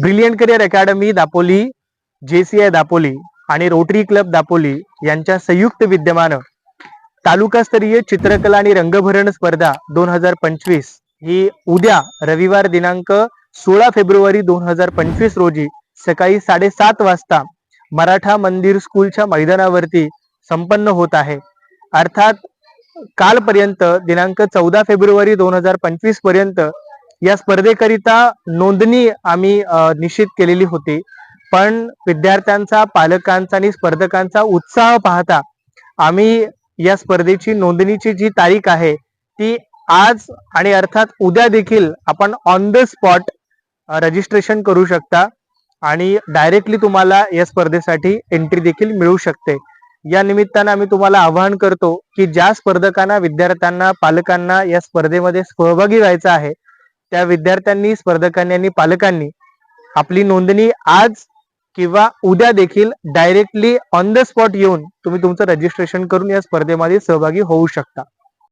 Brilliant career academy Dapoli JCI Dapoli आणि rotary club Dapoli यांच्या संयुक्त विद्यमानं तालुकास्तरीय चित्रकला आणि रंगभरण स्पर्धा दोन हजार पंचवीस ही उद्या रविवार दिनांक सोळा फेब्रुवारी दोन हजार पंचवीस रोजी सकाळी साडेसात वाजता मराठा मंदिर स्कूलच्या मैदानावरती संपन्न होत आहे. अर्थात कालपर्यंत दिनांक चौदा फेब्रुवारी दोन हजार पंचवीसपर्यंत या स्पर्धेकरिता नोंदणी आम्ही निश्चित केलेली होती. पण विद्यार्थ्यांचा पालकांचा आणि स्पर्धकांचा उत्साह पाहता आम्ही या स्पर्धेची नोंदणीची जी तारीख आहे ती आज आणि अर्थात उद्या देखील आपण ऑन द स्पॉट रजिस्ट्रेशन करू शकता आणि डायरेक्टली तुम्हाला या स्पर्धेसाठी एंट्री देखील मिळू शकते. या निमित्तानं आम्ही तुम्हाला आवाहन करतो की ज्या स्पर्धकांना विद्यार्थ्यांना पालकांना या स्पर्धेमध्ये सहभागी व्हायचं आहे त्या विद्यार्थ्यांनी स्पर्धकांनी आणि पालकांनी आपली नोंदणी आज किंवा उद्या देखील डायरेक्टली ऑन द स्पॉट येऊन तुम्ही तुमचं रजिस्ट्रेशन करून या स्पर्धेमध्ये सहभागी होऊ शकता.